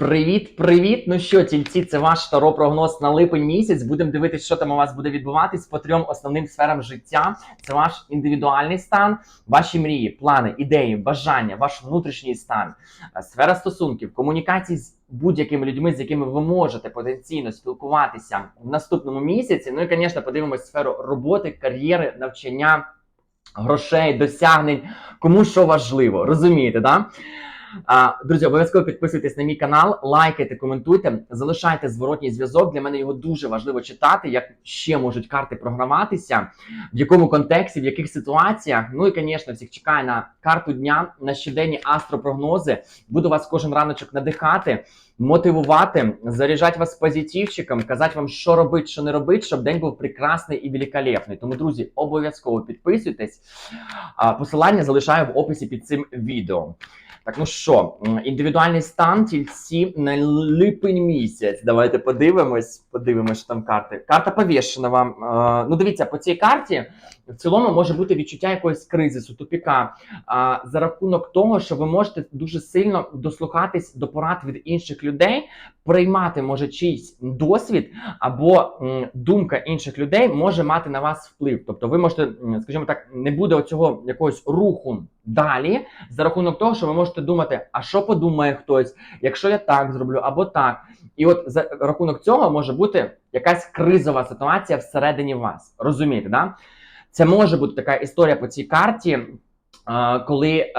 Привіт, привіт! Ну що, тільці, це ваш таро прогноз на липень місяць. Будемо дивитися, що там у вас буде відбуватись по трьом основним сферам життя. Це ваш індивідуальний стан, ваші мрії, плани, ідеї, бажання, ваш внутрішній стан, е, сфера стосунків, комунікації з будь-якими людьми, з якими ви можете потенційно спілкуватися в наступному місяці. Ну і, звісно, подивимось сферу роботи, кар'єри, навчання, грошей, досягнень. Кому що важливо, розумієте, да? Друзі, обов'язково підписуйтесь на мій канал, лайкайте, коментуйте, залишайте зворотній зв'язок. Для мене його дуже важливо читати, як ще можуть карти програматися, в якому контексті, в яких ситуаціях. Ну і, звісно, всіх чекаю на карту дня, на щоденні астропрогнози. Буду вас кожен раночок надихати, мотивувати, заряджати вас позитивчиком, казати вам, що робити, що не робити, щоб день був прекрасний і великолепний. Тому, друзі, обов'язково підписуйтесь. Посилання залишаю в описі під цим відео. Так, ну що, індивідуальний стан тільці на липень місяць. Давайте подивимось. Подивимось, що там карти. Карта повішена вам. Ну, дивіться, по цій карті в цілому може бути відчуття якогось кризису, тупіка. За рахунок того, що ви можете дуже сильно дослухатись до порад від інших людей, приймати може чийсь досвід або думка інших людей може мати на вас вплив. Тобто, ви можете, скажімо так, не буде оцього якогось руху далі за рахунок того, що ви можете думати, а що подумає хтось, якщо я так зроблю або так. І от за рахунок цього може бути якась кризова ситуація всередині вас. Розумієте, да? Це може бути така історія по цій карті, коли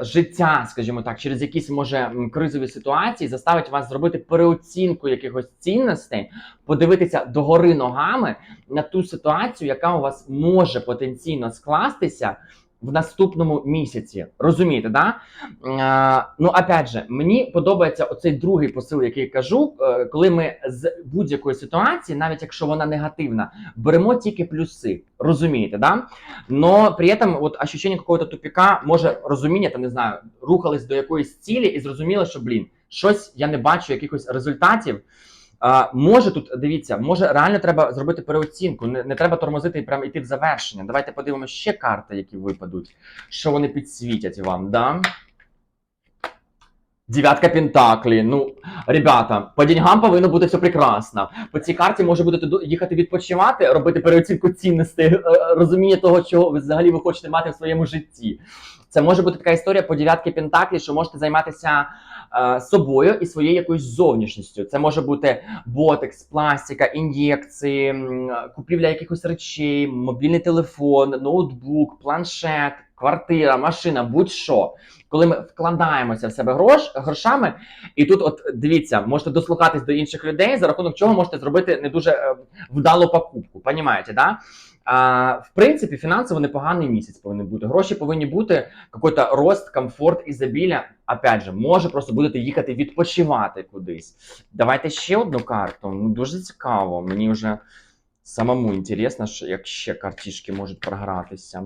життя, скажімо так, через якісь може кризові ситуації заставить вас зробити переоцінку якихось цінностей, подивитися догори ногами на ту ситуацію, яка у вас може потенційно скластися. В наступному місяці розумієте, да? Е, ну, опять же, мені подобається оцей другий посил, який я кажу, е, коли ми з будь-якої ситуації, навіть якщо вона негативна, беремо тільки плюси. Розумієте, да? Но при этом от ощущение какого-то тупіка, може розуміння, там не знаю, рухались до якоїсь цілі і зрозуміли, що блін, щось я не бачу якихось результатів. А, може тут дивіться, може реально треба зробити переоцінку. Не, не треба тормозити і прямо йти в завершення. Давайте подивимося ще карти, які випадуть, що вони підсвітять вам. Да? Дев'ятка Пентаклі. Ну, ребята, по деньгам повинно бути все прекрасно. По цій карті може будете їхати відпочивати, робити переоцінку цінностей, е, е, розуміння того, чого ви взагалі ви хочете мати в своєму житті. Це може бути така історія по дев'ятки Пентаклі, що можете займатися собою і своєю якоюсь зовнішністю. Це може бути ботекс, пластика, ін'єкції, купівля якихось речей, мобільний телефон, ноутбук, планшет, квартира, машина, будь-що. Коли ми вкладаємося в себе грош, грошами, і тут, от дивіться, можете дослухатись до інших людей, за рахунок чого можете зробити не дуже е, вдалу покупку. Понімаєте, да? А, в принципі, фінансово непоганий місяць повинен бути. Гроші повинні бути, какой-то рост, комфорт, ізобілля. Опять же, може просто будете їхати відпочивати кудись. Давайте ще одну карту. Ну, дуже цікаво. Мені вже самому інтересно, як ще картішки можуть програтися.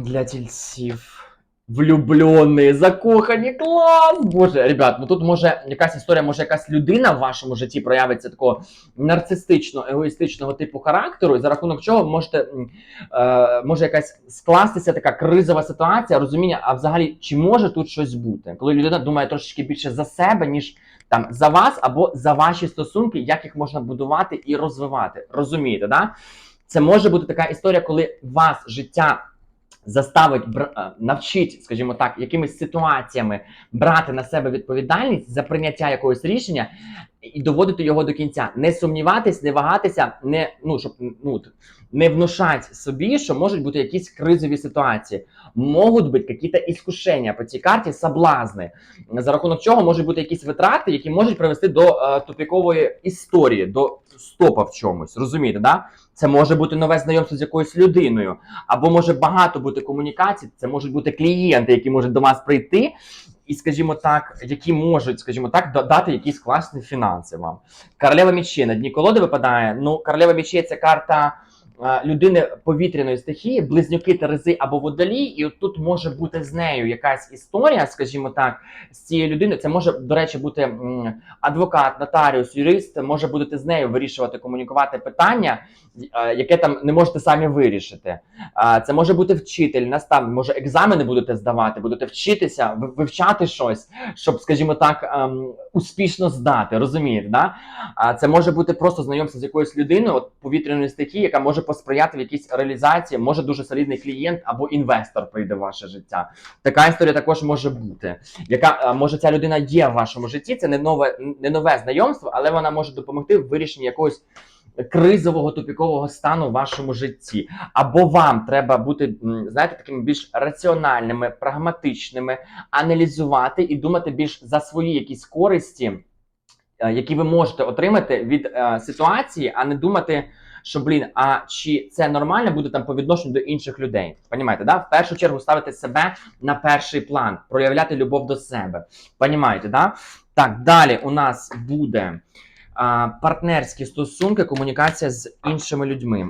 Для тільців. Влюблені, закохані, клас! Боже, ребят, ну тут може якась історія, може якась людина в вашому житті проявиться такого нарцистично, егоїстичного типу характеру, і за рахунок чого можете е, може якась скластися така кризова ситуація, розуміння, а взагалі чи може тут щось бути, коли людина думає трошечки більше за себе, ніж там за вас або за ваші стосунки, як їх можна будувати і розвивати. Розумієте, да? Це може бути така історія, коли вас життя заставить бр- е, навчить, скажімо так, якимись ситуаціями брати на себе відповідальність за прийняття якогось рішення і доводити його до кінця. Не сумніватись, не вагатися, не ну щоб ну не внушати собі, що можуть бути якісь кризові ситуації. Можуть бути якісь іскушення по цій карті, соблазни, за рахунок чого можуть бути якісь витрати, які можуть привести до е, тупікової історії, до стопа в чомусь. Розумієте, да? Це може бути нове знайомство з якоюсь людиною, або може багато бути комунікацій. Це можуть бути клієнти, які можуть до вас прийти, і, скажімо так, які можуть, скажімо так, да- дати якісь класні фінанси вам. Королева мечей на дні колоди випадає. Ну, королева мечей це карта людини повітряної стихії, близнюки Терези або водолій, і от тут може бути з нею якась історія, скажімо так, з цією людиною. Це може, до речі, бути адвокат, нотаріус, юрист, може будете з нею вирішувати, комунікувати питання, е, яке там не можете самі вирішити. Це може бути вчитель, наставник, може екзамени будете здавати, будете вчитися, вивчати щось, щоб, скажімо так, ем, успішно здати. Розумієте, да? Це може бути просто знайомство з якоюсь людиною, от повітряної стихії, яка може посприяти в якійсь реалізації, може дуже солідний клієнт або інвестор прийде в ваше життя. Така історія також може бути. Яка е, може ця людина є в вашому житті? Це не нове, не нове знайомство, але вона може допомогти в вирішенні якогось кризового тупікового стану в вашому житті. Або вам треба бути, знаєте, такими більш раціональними, прагматичними, аналізувати і думати більш за свої якісь користі, е, які ви можете отримати від е, ситуації, а не думати. Що блін, а чи це нормально буде там по відношенню до інших людей? Понімаєте, да? В першу чергу ставити себе на перший план, проявляти любов до себе. Понімаєте, да? Так, далі у нас буде партнерські стосунки, комунікація з іншими людьми.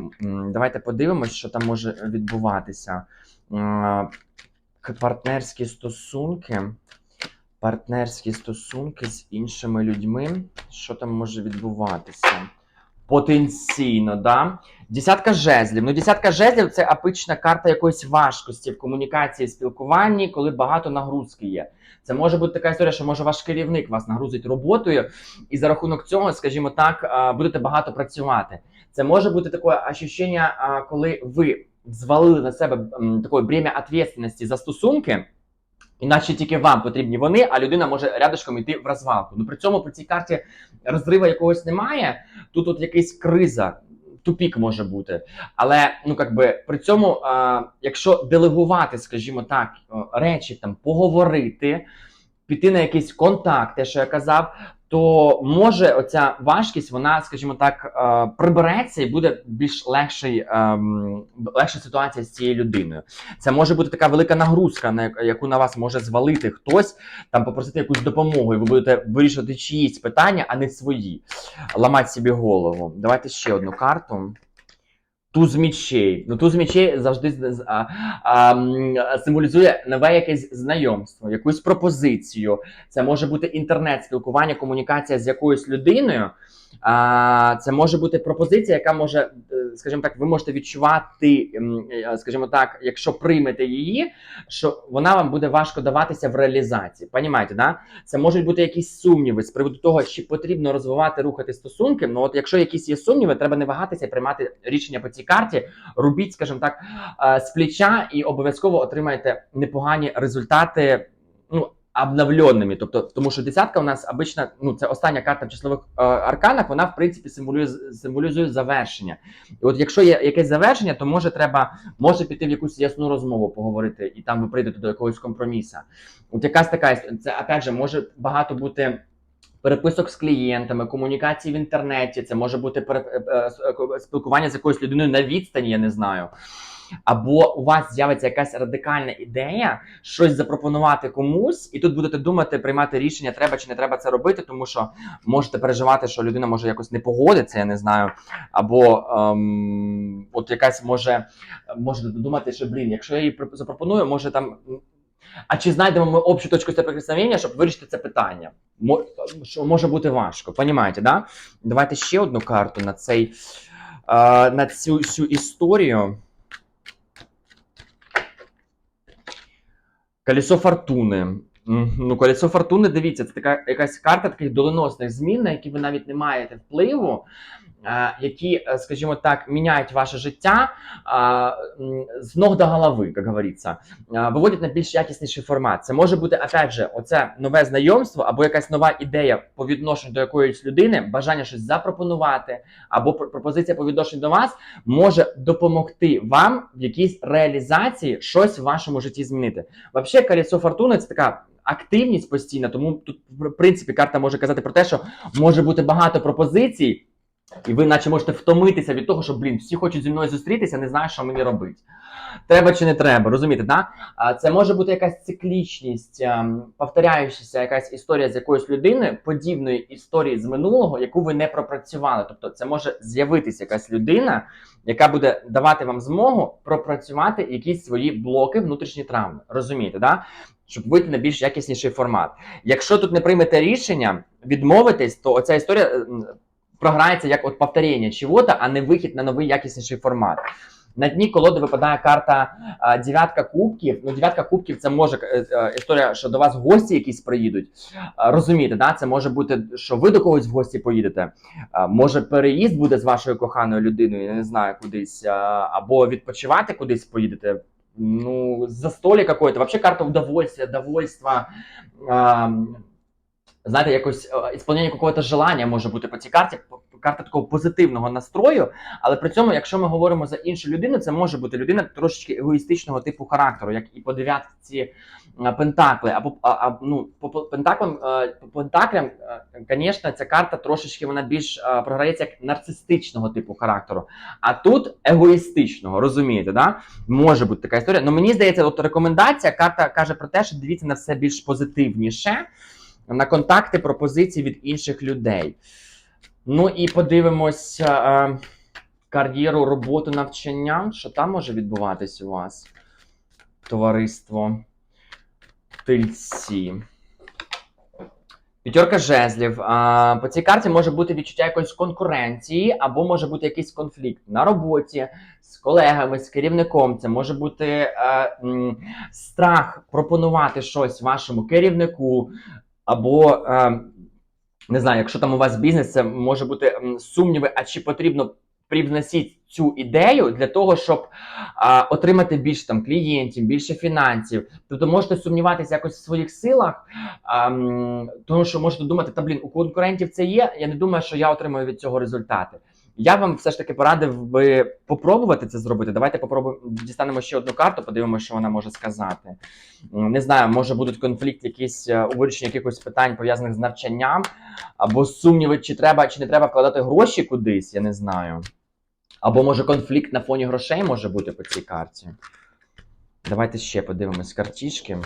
Давайте подивимось, що там може відбуватися. Партнерські стосунки. Партнерські стосунки з іншими людьми. Що там може відбуватися? Потенційно, да? Десятка жезлів. Ну, десятка жезлів це апична карта якоїсь важкості в комунікації, спілкуванні, коли багато нагрузки є. Це може бути така історія, що може ваш керівник вас нагрузить роботою, і за рахунок цього, скажімо так, будете багато працювати. Це може бути таке ощущення, коли ви звалили на себе таке бремя відповідальності за стосунки. Іначе тільки вам потрібні вони, а людина може рядышком йти в розвалку. Ну при цьому по цій карті розрива якогось немає. Тут от якась криза, тупік може бути. Але ну как би при цьому, а, якщо делегувати, скажімо так, речі там поговорити, піти на якийсь контакт, те, що я казав, то може оця важкість, вона, скажімо так, е, прибереться і буде більш легший, ем, легша ситуація з цією людиною. Це може бути така велика нагрузка, на яку- на вас може звалити хтось, там попросити якусь допомогу, і ви будете вирішувати чиїсь питання, а не свої. Ламати собі голову. Давайте ще одну карту. Туз мічей. Ну, туз мічей завжди а, а, символізує нове якесь знайомство, якусь пропозицію. Це може бути інтернет, спілкування, комунікація з якоюсь людиною. А, це може бути пропозиція, яка може, е, скажімо так, ви можете відчувати, е, скажімо так, якщо приймете її, що вона вам буде важко даватися в реалізації. Понімаєте, да? Це можуть бути якісь сумніви з приводу того, чи потрібно розвивати, рухати стосунки. Ну, от якщо якісь є сумніви, треба не вагатися і приймати рішення по цій карті. Робіть, скажімо так, е, з плеча і обов'язково отримаєте непогані результати. Ну, обновленими, тобто, тому що десятка у нас обична, ну це остання карта в числових е, арканах, вона в принципі символізує, символізує завершення. І от якщо є якесь завершення, то може треба може піти в якусь ясну розмову поговорити, і там ви прийдете до якогось компроміса. От якась така це опять же може багато бути. Переписок з клієнтами, комунікації в інтернеті, це може бути пере- е, е, е, спілкування з якоюсь людиною на відстані, я не знаю. Або у вас з'явиться якась радикальна ідея, щось запропонувати комусь, і тут будете думати, приймати рішення, треба чи не треба це робити, тому що можете переживати, що людина може якось не погодиться, я не знаю. Або ем, от якась може, може думати, що блін, якщо я їй проп- запропоную, може там. А чи знайдемо ми общу точку соприкосновення, щоб вирішити це питання? Що може бути важко, понімаєте, да? Давайте ще одну карту на цей на цю всю історію. Колесо фортуни. Ну, колесо фортуни, дивіться, це така якась карта таких доленосних змін, на які ви навіть не маєте впливу, які, е, скажімо так, міняють ваше життя з ног до голови, як говориться, виводять на більш якісніший формат. Це може бути, опять же, оце нове знайомство або якась нова ідея по відношенню до якоїсь людини, бажання щось запропонувати, або пр- пропозиція по відношенню до вас може допомогти вам в якійсь реалізації щось в вашому житті змінити. Взагалі, колесо фортуни це така активність постійна, тому тут, в принципі, карта може казати про те, що може бути багато пропозицій. І ви, наче, можете втомитися від того, що, блін, всі хочуть зі мною зустрітися, не знаю, що мені робити. Треба чи не треба, розумієте, да? Це може бути якась циклічність, ем, повторяючася якась історія з якоюсь людиною, подібної історії з минулого, яку ви не пропрацювали. Тобто, це може з'явитися якась людина, яка буде давати вам змогу пропрацювати якісь свої блоки, внутрішні травми. Розумієте, да? Щоб вийти на більш якісніший формат. Якщо тут не приймете рішення відмовитись, то оця історія програється як от повторення чого-то, а не вихід на новий якісніший формат. На дні колоди випадає карта а, дев'ятка кубків. Ну, дев'ятка кубків це може е, е, історія, що до вас гості якісь приїдуть. А, розумієте, да? це може бути, що ви до когось в гості поїдете. А, може, переїзд буде з вашою коханою людиною, я не знаю, кудись, а, або відпочивати кудись поїдете. Ну, застолье какое-то. Вообще карта удовольствия, довольства. А, знаєте, якось исполнение ісполнення якогось желання може бути по цій карті. Карта такого позитивного настрою, але при цьому, якщо ми говоримо за іншу людину, це може бути людина трошечки егоїстичного типу характеру, як і по дев'ятці е, пентакли. Або а, ну, по пентаклам, е, по пентаклям, звісно, ця карта трошечки вона більш е, програється як нарцистичного типу характеру. А тут егоїстичного, розумієте, да? Може бути така історія. Ну мені здається, от рекомендація карта каже про те, що дивіться на все більш позитивніше, на контакти, пропозиції від інших людей. Ну і подивимось е, кар'єру, роботу, навчання. Що там може відбуватись у вас? Товариство. Тильці. П'ятерка жезлів. А, по цій карті може бути відчуття якоїсь конкуренції, або може бути якийсь конфлікт на роботі з колегами, з керівником. Це може бути е, м, страх пропонувати щось вашому керівнику, або е, не знаю, якщо там у вас бізнес, це може бути сумніви, а чи потрібно привносити цю ідею для того, щоб а, отримати більше там клієнтів, більше фінансів. Тобто можете сумніватися якось в своїх силах, а, тому що можете думати, та блін, у конкурентів це є. Я не думаю, що я отримаю від цього результати. Я вам все ж таки порадив би попробувати це зробити. Давайте попробуємо дістанемо ще одну карту, подивимося, що вона може сказати. Не знаю, може будуть конфлікт якісь е, у вирішенні якихось питань пов'язаних з навчанням, або сумніви, чи треба, чи не треба вкладати гроші кудись, я не знаю. Або може конфлікт на фоні грошей може бути по цій карті. Давайте ще подивимось картішки.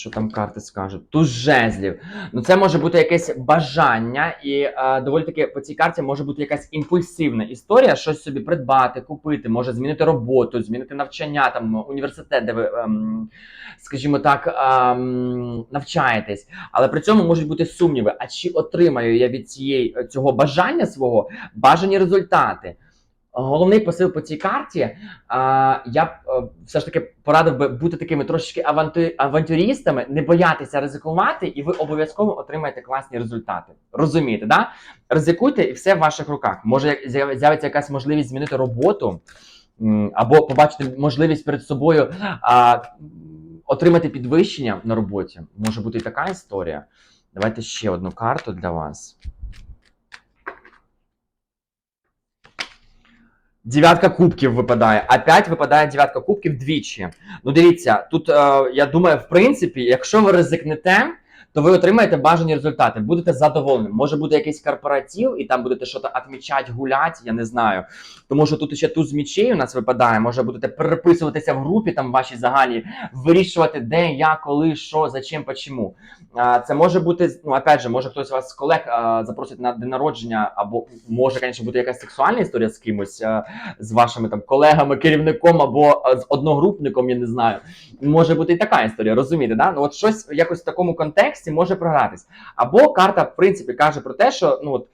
Що там карти скажуть? Туз жезлів. Ну, це може бути якесь бажання, і е, доволі таки по цій карті може бути якась імпульсивна історія, щось собі придбати, купити, може змінити роботу, змінити навчання, там університет, де ви, ем, скажімо так, ем, навчаєтесь. Але при цьому можуть бути сумніви: а чи отримаю я від цієї цього бажання свого бажані результати? Головний посил по цій карті, а, я б е, все ж таки порадив би бути такими трошечки авантюристами, не боятися ризикувати, і ви обов'язково отримаєте класні результати. Розумієте, да? Ризикуйте, і все в ваших руках. Може з'явиться якась можливість змінити роботу, або побачити можливість перед собою а, отримати підвищення на роботі. Може бути і така історія. Давайте ще одну карту для вас. Дев'ятка кубків випадає. Опять випадає дев'ятка кубків двічі. Ну дивіться, тут е, я думаю, в принципі, якщо ви ризикнете, то ви отримаєте бажані результати, будете задоволені. Може бути якийсь корпоратив, і там будете щось відмічати, гуляти, я не знаю. Тому що тут ще туз мічей у нас випадає. Може будете переписуватися в групі там вашій загальній, вирішувати, де, як, коли, що, за чим, почому. А, Це може бути, ну опять же, може хтось вас з колег запросить на день народження, або може, звісно, бути якась сексуальна історія з кимось, з вашими там колегами, керівником або з одногрупником, я не знаю. Може бути і така історія, розумієте, да? Ну от щось якось в такому контексті може програтись. Або карта, в принципі, каже про те, що ну от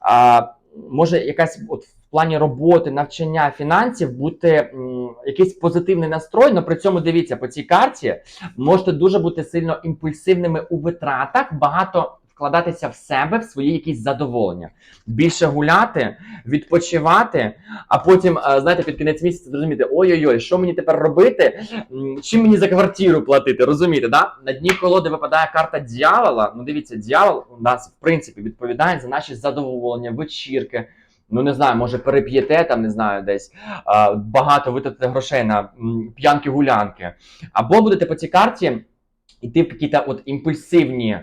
а, може якась от в плані роботи, навчання, фінансів бути м, якийсь позитивний настрой, але при цьому дивіться по цій карті можете дуже бути сильно імпульсивними у витратах, багато вкладатися в себе, в свої якісь задоволення, більше гуляти, відпочивати, а потім, е, знаєте, під кінець місяця зрозуміти, ой-ой-ой, що мені тепер робити, чим мені за квартиру платити, розумієте, да? На дні колоди випадає карта дьявола. Ну, дивіться, дьявол у нас, в принципі, відповідає за наші задоволення, вечірки. Ну, не знаю, може переп'єте там, не знаю, десь багато витратите грошей на п'янки-гулянки. Або будете по цій карті йти в якісь от імпульсивні,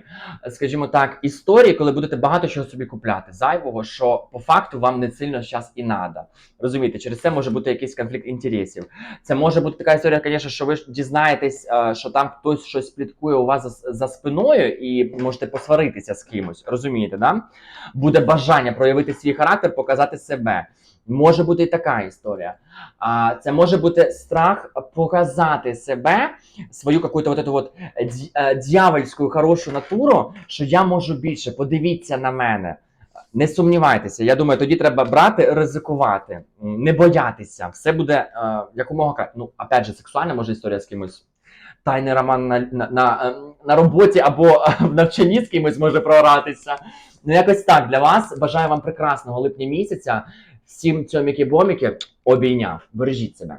скажімо так, історії, коли будете багато чого собі купляти, зайвого, що по факту вам не сильно зараз і надо. Розумієте, через це може бути якийсь конфлікт інтересів. Це може бути така історія, звісно, що ви дізнаєтесь, е, що там хтось щось пліткує у вас за, за спиною, і можете посваритися з кимось. Розумієте, да? Буде бажання проявити свій характер, показати себе. Може бути і така історія. А це може бути страх показати себе, свою какую-то вот эту вот е, дьявольську хорошу натуру, що я можу більше. Подивіться на мене. Не сумнівайтеся. Я думаю, тоді треба брати, ризикувати, не боятися. Все буде е, якомога. Ну, опять же, сексуальна може історія з кимось. Тайний роман на, на, на, е, на роботі або е, в навчанні з кимось може програтися. Ну, якось так для вас. Бажаю вам прекрасного липня місяця. Всім цьоміки-боміки обійняв. Бережіть себе.